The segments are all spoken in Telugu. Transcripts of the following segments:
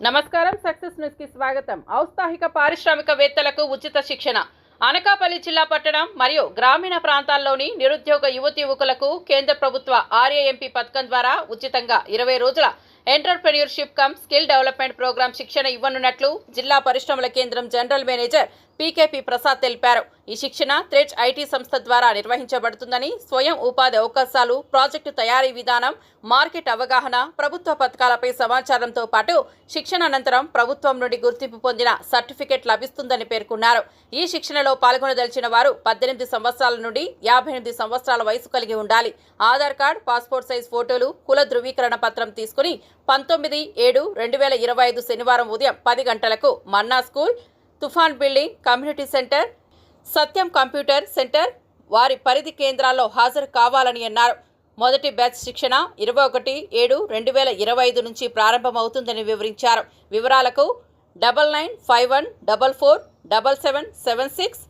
నమస్కారం సక్సెస్ న్యూస్కి స్వాగతం. ఔత్సాహిక పారిశ్రామికవేత్తలకు ఉచిత శిక్షణ. అనకాపల్లి జిల్లా పట్టణం మరియు గ్రామీణ ప్రాంతాల్లోని నిరుద్యోగ యువతి యువకులకు కేంద్ర ప్రభుత్వ ఆర్ఏఎంపీ పథకం ద్వారా ఉచితంగా ఇరవై రోజుల entrepreneurship cum skill development programme శిక్షణ ఇవ్వనున్నట్లు జిల్లా పరిశ్రమల కేంద్రం జనరల్ మేనేజర్ పీకేపీ ప్రసాద్ తెలిపారు. ఈ శిక్షణ త్రెడ్ ఐటీ సంస్థ ద్వారా నిర్వహించబడుతుందని స్వయం ఉపాధి అవకాశాలు ప్రాజెక్టు తయారీ విధానం మార్కెట్ అవగాహన ప్రభుత్వ పథకాలపై సమాచారంతో పాటు శిక్షణ అనంతరం ప్రభుత్వం నుండి గుర్తింపు పొందిన సర్టిఫికెట్ లభిస్తుందని పేర్కొన్నారు. ఈ శిక్షణలో పాల్గొనదలిచిన వారు పద్దెనిమిది సంవత్సరాల నుండి యాభై ఎనిమిది సంవత్సరాల వయసు కలిగి ఉండాలి. ఆధార్ కార్డ్ పాస్పోర్ట్ సైజ్ ఫోటోలు కుల ధృవీకరణ పత్రం తీసుకుని పంతొమ్మిది ఏడు రెండు వేల ఇరవై ఐదు శనివారం ఉదయం పది గంటలకు Manna school Tufan building community centre Satyam computer centre వారి పరిధి కేంద్రాల్లో హాజరు కావాలని అన్నారు. మొదటి బ్యాచ్ శిక్షణ ఇరవై ఒకటి ఏడు రెండు వేల ఇరవై ఐదు నుంచి ప్రారంభమవుతుందని వివరించారు. వివరాలకు double nine five one double four double seven seven six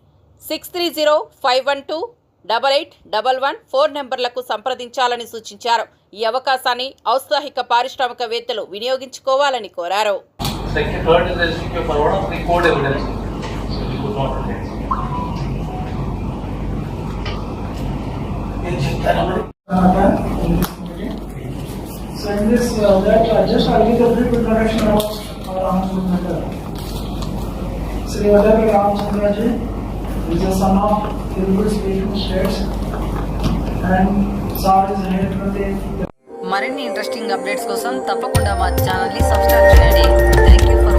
six three zero five one two double eight double one four నెంబర్లకు సంప్రదించాలని సూచించారు. ఈ అవకాశాన్ని ఔత్సాహిక పారిశ్రామికవేత్తలు వినియోగించుకోవాలని కోరారు. SDQ we just I'll is the son of Tilbury speaking states and Sar is head of the మరిన్ని ఇంట్రెస్టింగ్ అప్డేట్స్ కోసం తప్పకుండా మా ఛానల్ని సబ్స్క్రైబ్ చేయండి థ్యాంక్ యూ